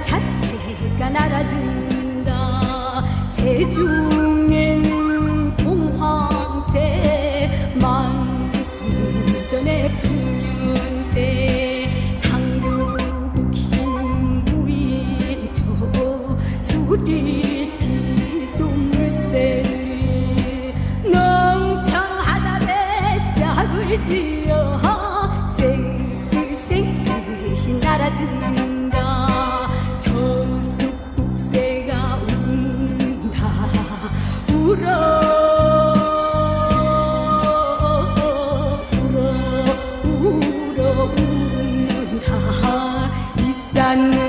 찻새가 날아든다. 세중엔 동황새 만순전에 풍년새 상류국신 부인 저 수리 비종물새들이 농청하다 배짝을 지어 생글생글이 날아든다 울어 울어 울는다 비싼